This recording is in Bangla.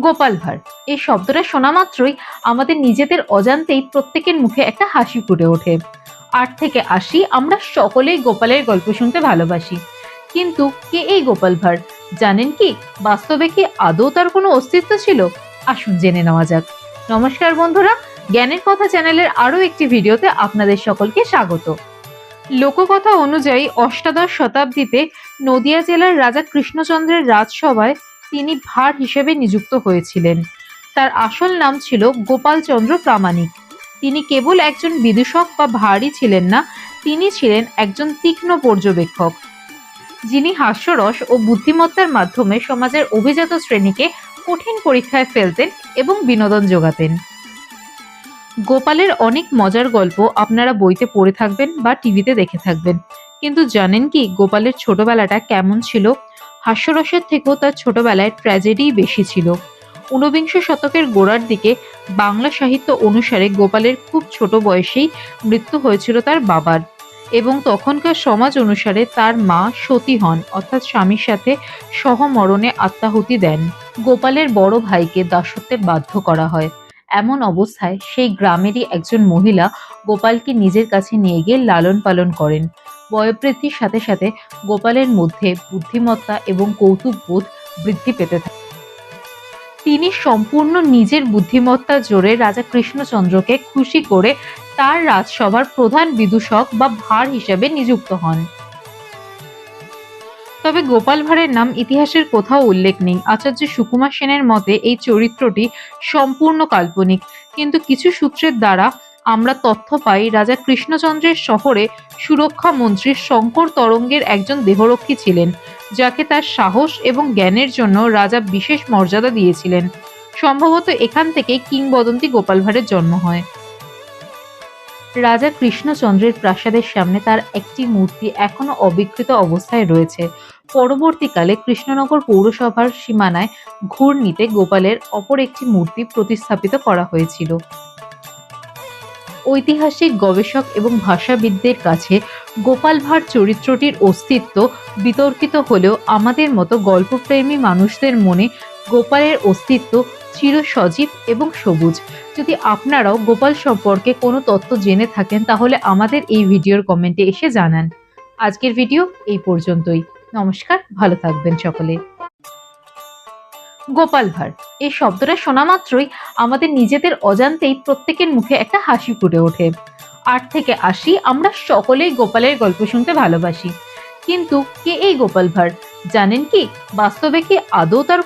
গোপাল ভাঁড়। এই শব্দটা শোনা মাত্রই আমাদের নিজেদের অজান্তেই প্রত্যেকের মুখে একটা হাসি ফুটে ওঠে। আট থেকে আশি আমরা সকলেই গোপালের গল্প শুনতে ভালোবাসি। কিন্তু কে এই গোপাল ভাঁড়? জানেন কি, বাস্তবে কি আদৌ তার কোনো অস্তিত্ব ছিল? আসুন জেনে নেওয়া যাক। নমস্কার বন্ধুরা, জ্ঞানের কথা চ্যানেলের আরও একটি ভিডিওতে আপনাদের সকলকে স্বাগত। লোককথা অনুযায়ী অষ্টাদশ শতাব্দীতে নদিয়া জেলার রাজা কৃষ্ণচন্দ্রের রাজসভায় তিনি ভার হিসেবে নিযুক্ত হয়েছিলেন। তার আসল নাম ছিল গোপালচন্দ্র প্রামাণিক। তিনি কেবল একজন বিদূষক বা ভারই ছিলেন না, তিনি ছিলেন একজন তীক্ষ্ণ পর্যবেক্ষক। যিনি হাস্যরস ও বুদ্ধিমত্তার মাধ্যমে সমাজের অভিজাত শ্রেণীকে কঠিন পরীক্ষায় ফেলতেন এবং বিনোদন যোগাতেন। গোপালের অনেক মজার গল্প আপনারা বইতে পড়ে থাকবেন বা টিভিতে দেখে থাকবেন। কিন্তু জানেন কি, গোপালের ছোটবেলাটা কেমন ছিল? হাস্যরসের থেকেও তার ছোটবেলায় ট্র্যাজেডিই বেশি ছিল। ঊনবিংশ শতকের গোড়ার দিকে বাংলা সাহিত্য অনুসারে গোপালের খুব ছোট বয়সেই মৃত্যু হয়েছিল তার বাবার এবং তখনকার সমাজ অনুসারে তার মা সতী হন, অর্থাৎ স্বামীর সাথে সহমরণে আত্মাহুতি দেন। গোপালের বড় ভাইকে দাসত্বে বাধ্য করা হয়। এমন অবস্থায় সেই গ্রামেরই একজন মহিলা গোপালকে নিজের কাছে নিয়ে গিয়ে লালন পালন করেন। বয়োবৃদ্ধির সাথে সাথে গোপালের মধ্যে বুদ্ধিমত্তা এবং কৌতুক বোধ বৃদ্ধি পেতে থাকে। তিনি সম্পূর্ণ নিজের বুদ্ধিমত্তা জোরে রাজা কৃষ্ণচন্দ্রকে খুশি করে তার রাজসভার প্রধান বিদূষক বা ভার হিসেবে নিযুক্ত হন। তবে গোপাল ভাঁড়ের নাম ইতিহাসের কোথাও উল্লেখ নেই। আচার্য সুকুমার সেনের মতে এই চরিত্রটি সম্পূর্ণ কাল্পনিক, কিন্তু কিছু সূত্রের দ্বারা আমরা তথ্য পাই রাজা কৃষ্ণচন্দ্রের শহরে সুরক্ষা মন্ত্রী শঙ্কর তরঙ্গের একজন দেহরক্ষী ছিলেন, যাকে তার সাহস এবং জ্ঞানের জন্য রাজা বিশেষ মর্যাদা দিয়েছিলেন। সম্ভবত এখান থেকে কিংবদন্তি গোপাল ভাঁড়ের জন্ম হয়। রাজা কৃষ্ণচন্দ্রের প্রাসাদের সামনে তার একটি মূর্তি এখনও অবিকৃত অবস্থায় রয়েছে। পরবর্তীকালে কৃষ্ণনগর পৌরসভার সীমানায় ঘূর্ণিতে গোপালের অপর একটি মূর্তি প্রতিস্থাপিত করা হয়েছিল। ঐতিহাসিক গবেষক এবং ভাষাবিদদের কাছে গোপাল ভাঁড় চরিত্রটির অস্তিত্ব বিতর্কিত হলেও আমাদের মতো গল্পপ্রেমী মানুষদের মনে গোপালের অস্তিত্ব চির সজীব এবং সবুজ। যদি আপনারাও গোপাল সম্পর্কে কোনো তথ্য জেনে থাকেন, তাহলে আমাদের এই ভিডিওর কমেন্টে এসে জানান। আজকের ভিডিও এই পর্যন্তই। নমস্কার, ভালো থাকবেন সকলে। গোপাল ভাঁড় এই শব্দটা শোনা মাত্রই আমাদের নিজেদের অজান্তেই প্রত্যেকের মুখে একটা হাসি ফুটে ওঠে। আট থেকে আশি আমরা সকলেই গোপালের গল্প শুনতে ভালোবাসি। কিন্তু কে এই গোপাল ভাঁড়? জানেন কি? বাস্তবে কি আদৌ তার